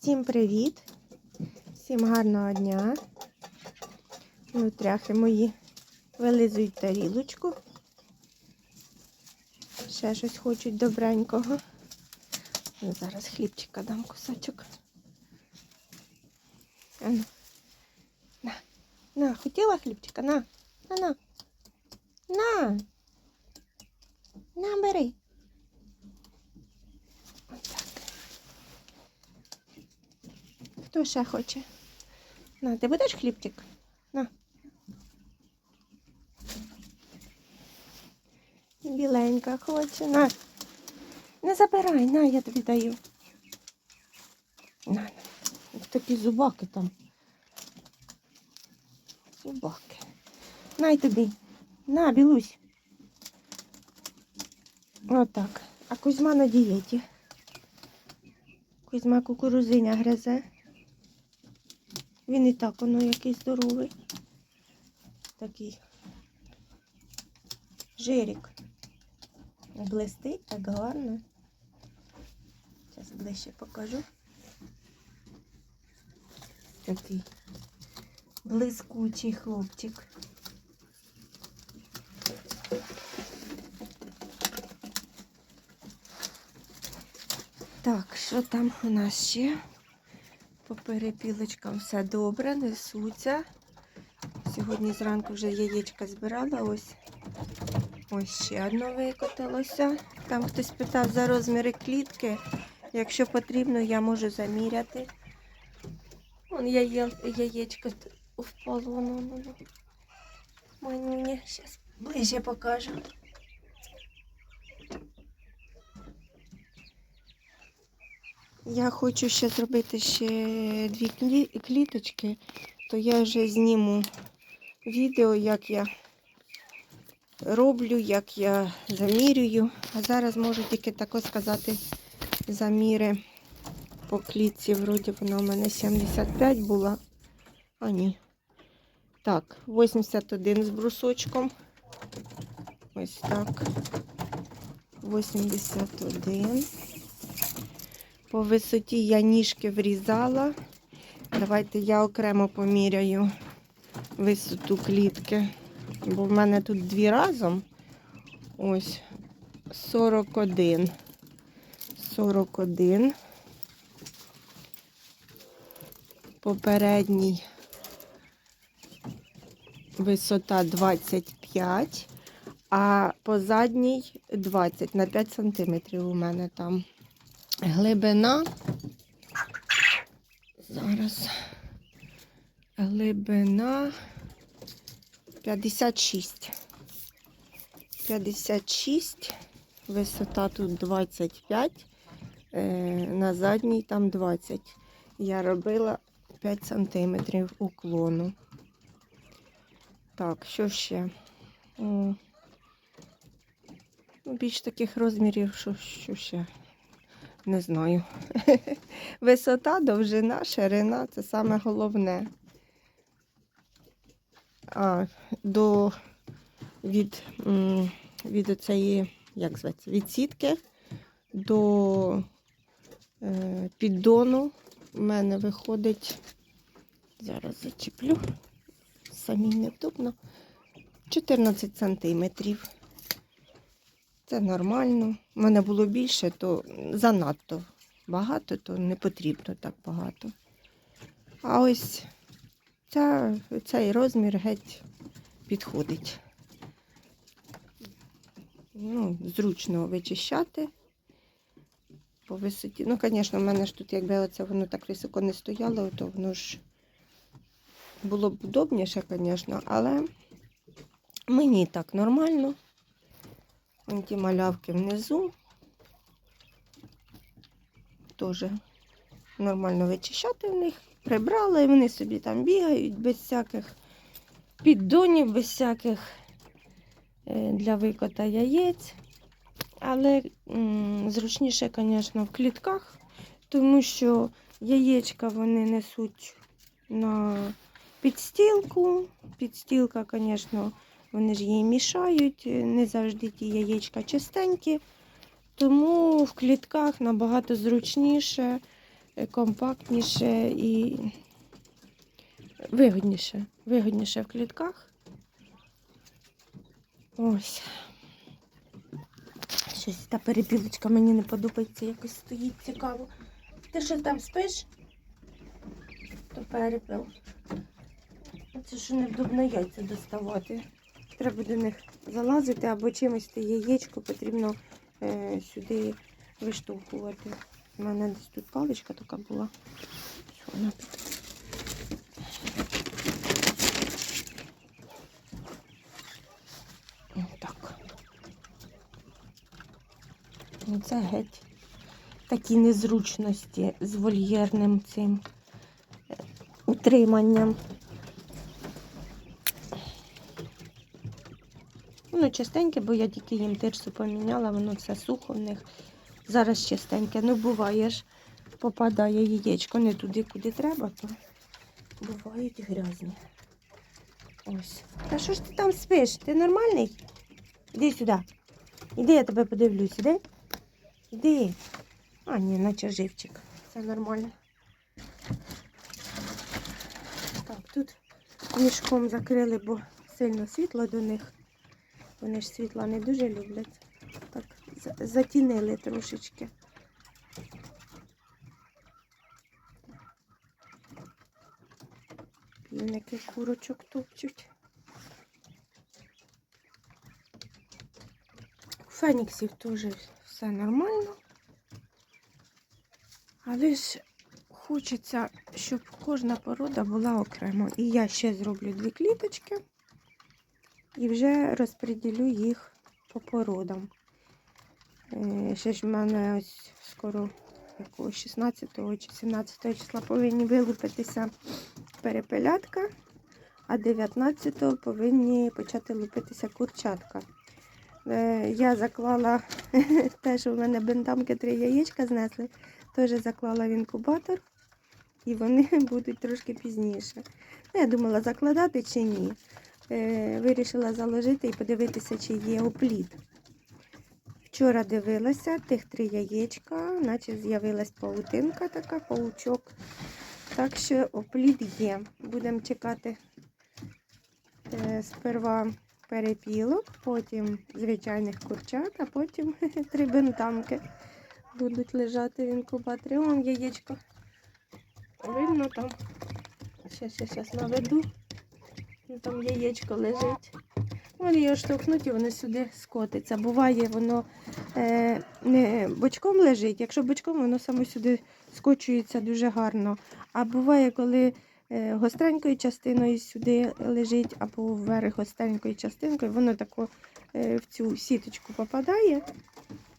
Всім привіт! Всім гарного дня. Нутряхи мої вилизують тарілочку. Ще щось хочуть добренького. Ну, зараз хлібчика дам кусочок. Ану. На, на, хотіла хлібчика? На, на, на. На. На, бери. Хто ще хоче? На, ти будеш хлібчик? На. Біленька хоче. На. Не забирай, на, я тобі даю. На, на. Такі зубаки там. Зубаки. Най тобі. На, білусь. Отак. А Кузьма на дієті. Кузьма кукурузиня гризе. Він і так воно який здоровий. Такий жирик. Блистить так гарно. Зараз ближче покажу. Такий блискучий хлопчик. Так, що там у нас ще? Перепілочкам все добре, несуться. Сьогодні зранку вже яєчка збирала. Ось ось ще одно викотилося. Там хтось питав за розміри клітки. Якщо потрібно, я можу заміряти. Вон яє, яєчко впало. Мені зараз ближче покажу. Я хочу ще зробити ще дві кліточки, то я вже зніму відео, як я роблю, як я замірюю. А зараз можу тільки тако сказати заміри по клітці. Вроді вона у мене 75 була. А ні. Так, 81 з брусочком. Ось так. 81. По висоті я ніжки врізала. Давайте я окремо поміряю висоту клітки. Бо в мене тут дві разом. Ось 41. 41. Попередній висота 25, а по задній 20 на 5 сантиметрів у мене там. Глибина. Зараз. Глибина 56. 56. Висота тут 25. Е, на задній там 20. Я робила 5 сантиметрів уклону. Так, що ще? Ну, Більш таких розмірів, що, що ще? Не знаю. Висота, довжина, ширина це саме головне. А, до від, від оцеї, як зветься, від сітки до е, піддону в мене виходить, зараз зачеплю, самі невдобно, 14 сантиметрів. Це нормально. У мене було більше, то занадто багато, то не потрібно так багато. А ось ця, цей розмір геть підходить. Ну, зручно вичищати по висоті. Ну, звісно, в мене ж тут, якби оце воно так високо не стояло, то воно ж було б удобніше, звісно, але мені так нормально. Вон ті малявки внизу. Теж нормально вичищати в них. Прибрала і вони собі там бігають без всяких піддонів, без всяких е, для викота яєць. Але зручніше, звісно, в клітках, тому що яєчка вони несуть на підстілку. Підстілка, звісно, вони ж їй мішають, е, не завжди ті яєчка чистенькі. Тому в клітках набагато зручніше е, компактніше і вигодніше. Вигодніше в клітках. Ось. Щось та перепілочка мені не подобається, якось стоїть цікаво. Ти що там спиш? То перепил. Це ж невдобно яйця доставати. Треба до них залазити або чимось те яєчко потрібно е, сюди виштовхувати. У мене десь тут паличка така була. Що вона? Отак. Оце геть такі незручності з вольєрним цим е, утриманням. Воно частеньке, бо я тільки їм тирсу поміняла, воно все сухо в них. Зараз чистеньке. Ну, буває ж, попадає яєчко не туди, куди треба, то бувають грязні. Ось. Та що ж ти там спиш? Ти нормальний? Іди сюди. Іди, я тебе подивлюсь, іди. Іди. А, ні, наче живчик. Все нормально. Так, тут мішком закрили, бо сильно світло до них. Вони ж світла не дуже люблять. Так, затінили трошечки. Півники курочок топчуть. У феніксів теж все нормально. Але ж хочеться, щоб кожна порода була окремо. І я ще зроблю дві кліточки і вже розподілю їх по породам. Е, Ще ж в мене ось скоро якого 16 чи 17 числа повинні вилупитися перепелятка, а 19 повинні почати лупитися курчатка. Е, Я заклала те, що в мене бентамки три яєчка знесли, теж заклала в інкубатор, і вони будуть трошки пізніше. Ну, Я думала, закладати чи ні. Е, Вирішила заложити і подивитися, чи є опліт. Вчора дивилася тих три яєчка, наче з'явилась паутинка така, паучок. Так що опліт є. Будемо чекати е, сперва перепілок, потім звичайних курчат, а потім три бентамки будуть лежати в інкубаторі. Вон яєчко. Видно там. Щас, щас, щас наведу. Там яєчко лежить. Вони його штовхнуть і воно сюди скотиться. Буває, воно е, не бочком лежить. Якщо бочком, воно само сюди скочується дуже гарно. А буває, коли е, гостренькою частиною сюди лежить, або вверх гостренькою частинкою, воно тако е, в цю сіточку попадає.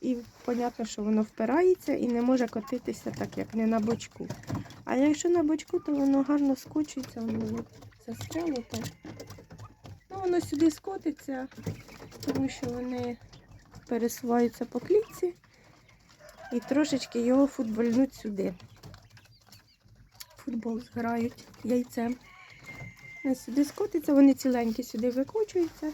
І понятно, що воно впирається і не може котитися так, як не на бочку. А якщо на бочку, то воно гарно скочується, воно застрелито. Ну, воно сюди скотиться, тому що вони пересуваються по клітці і трошечки його футбольнуть сюди. Футбол зграють яйцем. Ось Сюди скотиться, вони ціленькі сюди викочуються.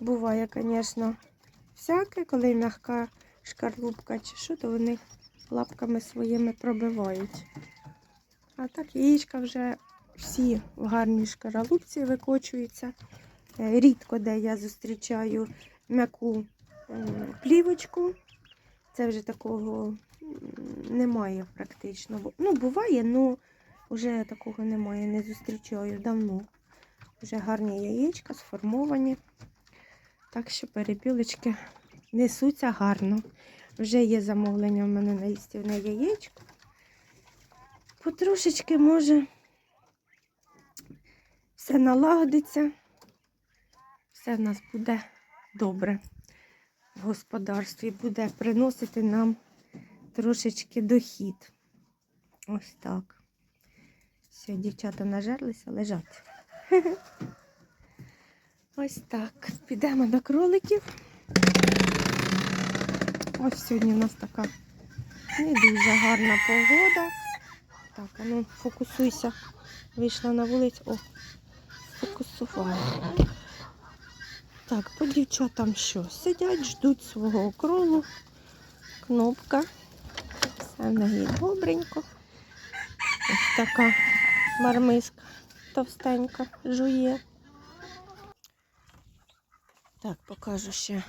Буває, звісно, всяке, коли м'яка шкарлупка чи що, то вони лапками своїми пробивають. А так яєчка вже всі в гарній шкаралупці викочуються. Е, Рідко де я зустрічаю м'яку е, плівочку. Це вже такого немає практично. Ну, буває, але вже такого немає, не зустрічаю давно. Вже гарні яєчка сформовані. Так що перепілочки несуться гарно. Вже є замовлення в мене на їстівне яєчко. Потрошечки може все налагодиться, все в нас буде добре в господарстві, буде приносити нам трошечки дохід. Ось так. Все, дівчата нажерлися, лежать. Ось так. Підемо до кроликів. Ось сьогодні у нас така не дуже гарна погода. Так, а ну фокусуйся. Вийшла на вулицю. О, фокусувала. Так, по дівчатам що? Сидять, ждуть свого кролу. Кнопка. Все в неї добренько. Ось така мармиска товстенька жує. Так, покажу ще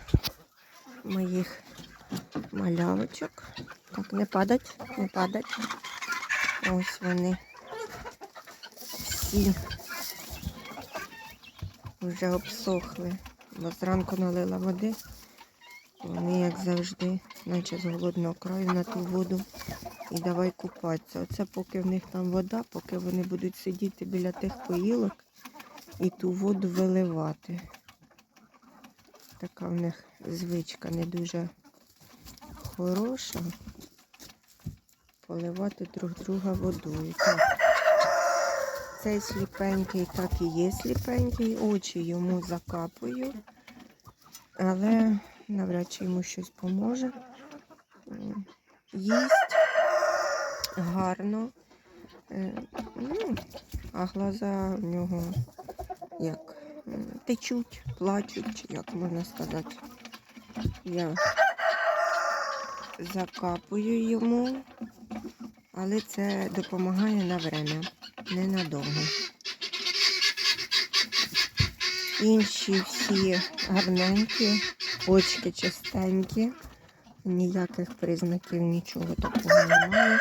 моїх малявочок. Так, не падать, не падать. Ось вони всі вже обсохли. Бо зранку налила води. Вони, як завжди, наче з голодного краю на ту воду. І давай купатися. Оце поки в них там вода, поки вони будуть сидіти біля тих поїлок і ту воду виливати. Така в них звичка не дуже хороша. Поливати друг друга водою. Так. Цей сліпенький так і є сліпенький, очі йому закапую, але навряд чи йому щось поможе. Їсть гарно, Е, ну, а глаза в нього як течуть, плачуть, як можна сказати. Я закапую йому, але це допомагає на время, ненадовго. Інші всі гарненькі, очки чистенькі, ніяких признаків, нічого такого немає.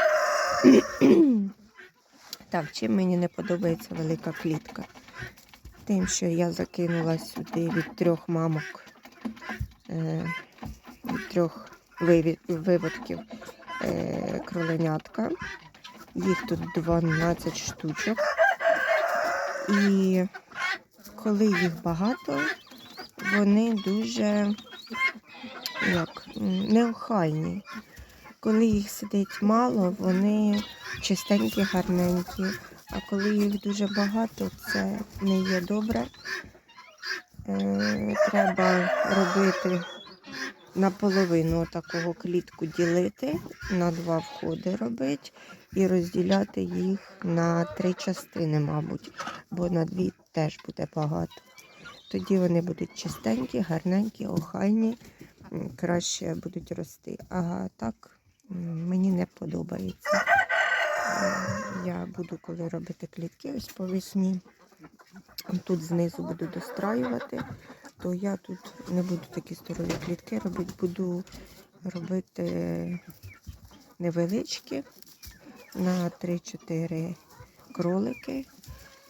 Так, чим мені не подобається велика клітка? Тим, що я закинула сюди від трьох мамок, е, від трьох виводків е, кроленятка. Їх тут 12 штучок. І коли їх багато, вони дуже як, неохайні. Коли їх сидить мало, вони чистенькі, гарненькі. А коли їх дуже багато, це не є добре. Е, треба робити наполовину такого клітку ділити, на два входи робити і розділяти їх на три частини, мабуть, бо на дві теж буде багато. Тоді вони будуть чистенькі, гарненькі, охайні, краще будуть рости. А так мені не подобається. Е, Я буду, коли робити клітки ось по весні, тут знизу буду достраювати, то я тут не буду такі здорові клітки робити, буду робити невеличкі на 3-4 кролики.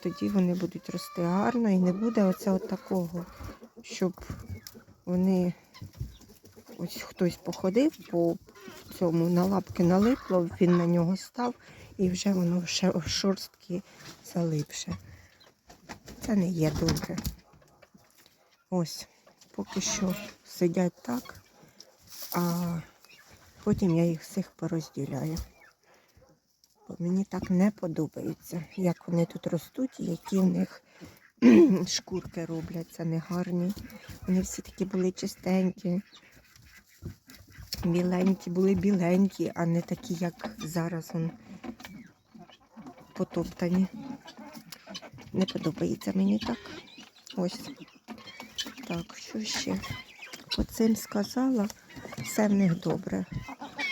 Тоді вони будуть рости гарно і не буде оце от такого, щоб вони ось хтось походив по цьому на лапки налипло, він на нього став і вже воно ще шорстки залипше. Це не є добре. Ось, поки що сидять так, а потім я їх всіх порозділяю. Мені так не подобається, як вони тут ростуть, які в них шкурки робляться негарні. Вони всі такі були чистенькі, біленькі, були біленькі, а не такі, як зараз он потоптані. Не подобається мені так. Ось. Так, що ще? По цим сказала, все в них добре.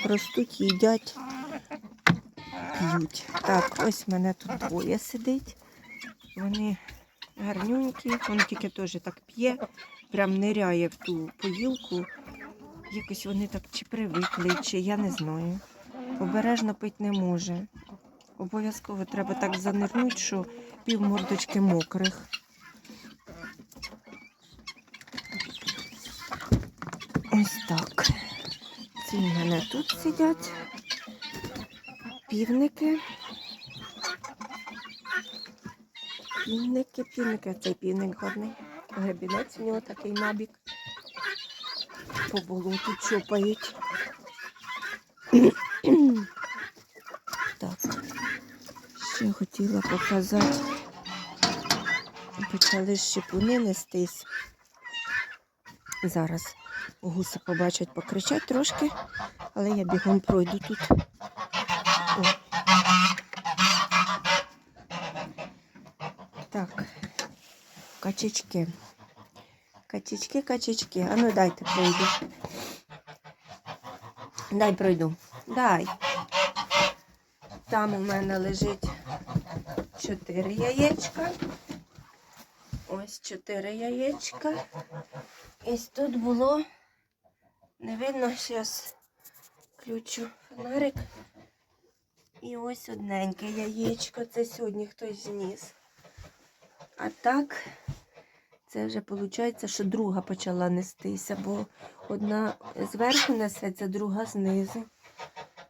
Ростуть, їдять, п'ють. Так, ось мене тут двоє сидить. Вони гарнюнькі, він тільки теж так п'є, прям ниряє в ту поїлку. Якось вони так чи привикли, чи я не знаю. Обережно пити не може. Обов'язково треба так занирнути, що пів мордочки мокрих. Ось так. Ці мене тут сидять. Півники. Півники, півники. Цей півник гарний. Гребінець у нього такий набік. По болоту чопають. Так. Ще хотіла показати. Почали щепуни нестись. Зараз гуси побачать, покричать трошки, але я бігом пройду тут. О. Так, качечки. Качечки, качечки. А ну дайте пройду. Дай пройду. Дай. Там у мене лежить 4 яєчка. Ось 4 яєчка. І тут було, не видно, зараз включу фонарик. І ось одненьке яєчко. Це сьогодні хтось зніс. А так, це вже виходить, що друга почала нестися, бо одна зверху несеться, друга знизу.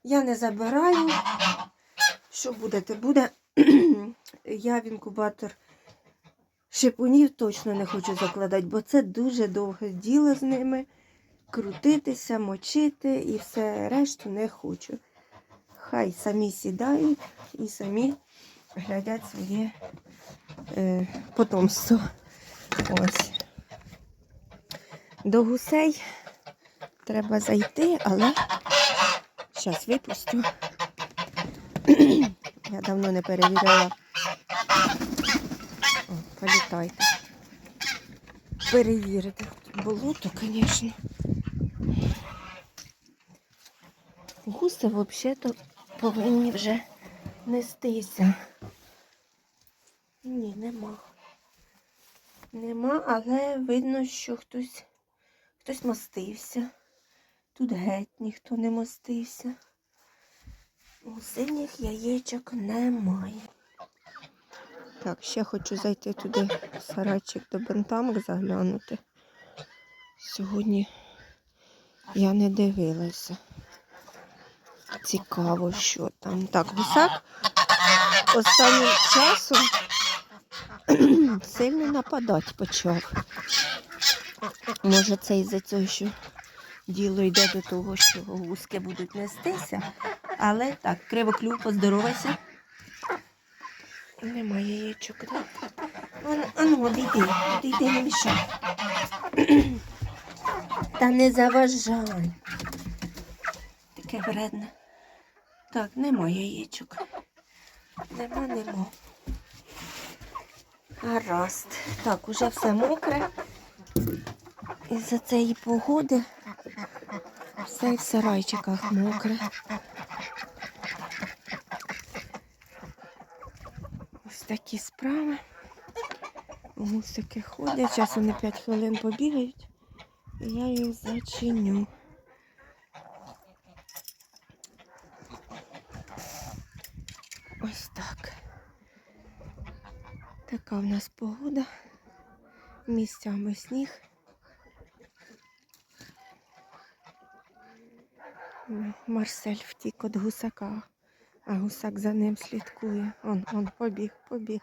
Я не забираю. Що буде, те буде. Я в інкубатор шипунів точно не хочу закладати, бо це дуже довге діло з ними. Крутитися, мочити і все решту не хочу. Хай самі сідають і самі глядять своє е, потомство. Ось. До гусей треба зайти, але зараз випустю. Я давно не перевіряла. О, політайте. Перевірити. Болото, звісно. Гуси взагалі-то повинні вже нестися. Ні, нема. Нема, але видно, що хтось, хтось мостився. Тут геть ніхто не мостився. У синіх яєчок немає. Так, ще хочу зайти туди в сарайчик до бентамок заглянути. Сьогодні я не дивилася. Цікаво, що там. Так, гусак останнім часом сильно нападати почав. Може, це із-за цього, що діло йде до того, що гуски будуть нестися. Але так, кривоклюв, поздоровайся. Немає яєчок, ану, одійди, одійди, не мішай. Та не заважай. Таке вредне. Так, немає яєчок. Нема, нема. Гаразд. Так, уже все мокре. Із-за цієї погоди все в сарайчиках мокре. Ось такі справи. Гусики ходять, зараз вони 5 хвилин побігають, і я їх зачиню. Ось так. Така в нас погода. Місцями сніг. Марсель втік від гусака, а гусак за ним слідкує. Он, он, побіг, побіг.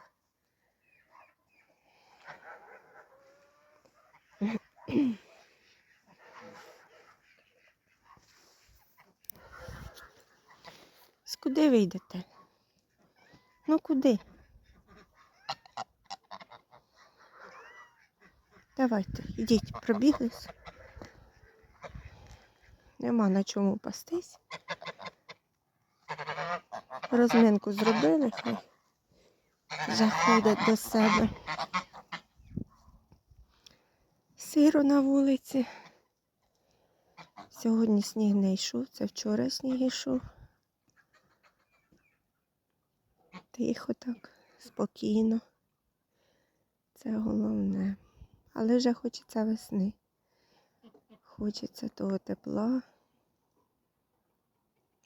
З куди ви йдете? Ну куди? Давайте, ідіть, пробіглись. Нема на чому пастись. Розминку зробили, хай заходять до себе. Сиро на вулиці. Сьогодні сніг не йшов, це вчора сніг йшов. Тихо так, спокійно. Це головне. Але вже хочеться весни. Хочеться того тепла.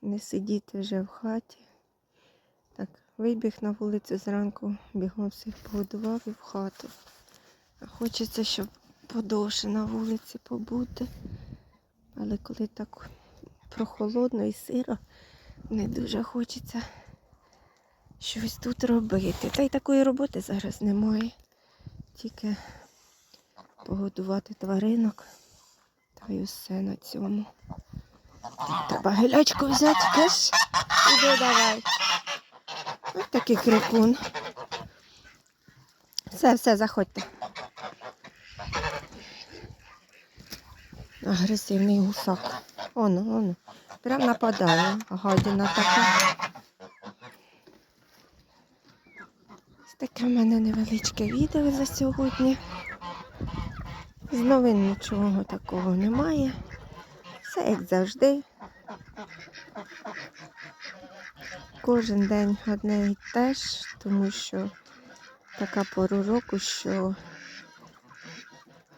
Не сидіти вже в хаті. Так, вибіг на вулицю зранку, бігом всіх погодував і в хату. Хочеться, щоб подовше на вулиці побути. Але коли так прохолодно і сиро, не дуже хочеться щось тут робити. Та й такої роботи зараз немає. Тільки погодувати тваринок. Та й усе на цьому. Треба гелячку взяти, киш. Іди давай. Ось такий крикун. Все, все, заходьте. Агресивний гусак. Оно, оно. Прям нападає. Гадіна така. Ось таке в мене невеличке відео за сьогодні. З новин нічого такого немає. Все як завжди. кожен день одне і те ж, тому що така пору року, що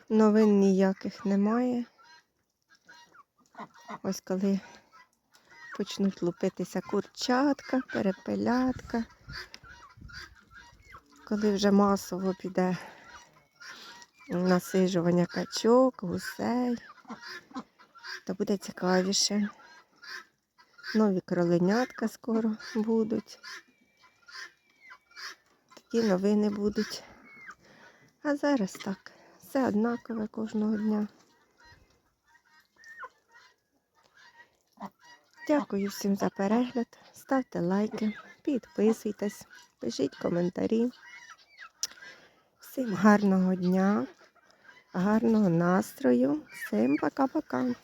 новин ніяких немає. Ось коли почнуть лупитися курчатка, перепелятка, коли вже масово піде насижування качок, гусей, то буде цікавіше. Нові кроленятка скоро будуть. Такі новини будуть. А зараз так, все однакове кожного дня. Дякую всім за перегляд. Ставте лайки, підписуйтесь, пишіть коментарі. Всім гарного дня, гарного настрою. Всім пока-пока.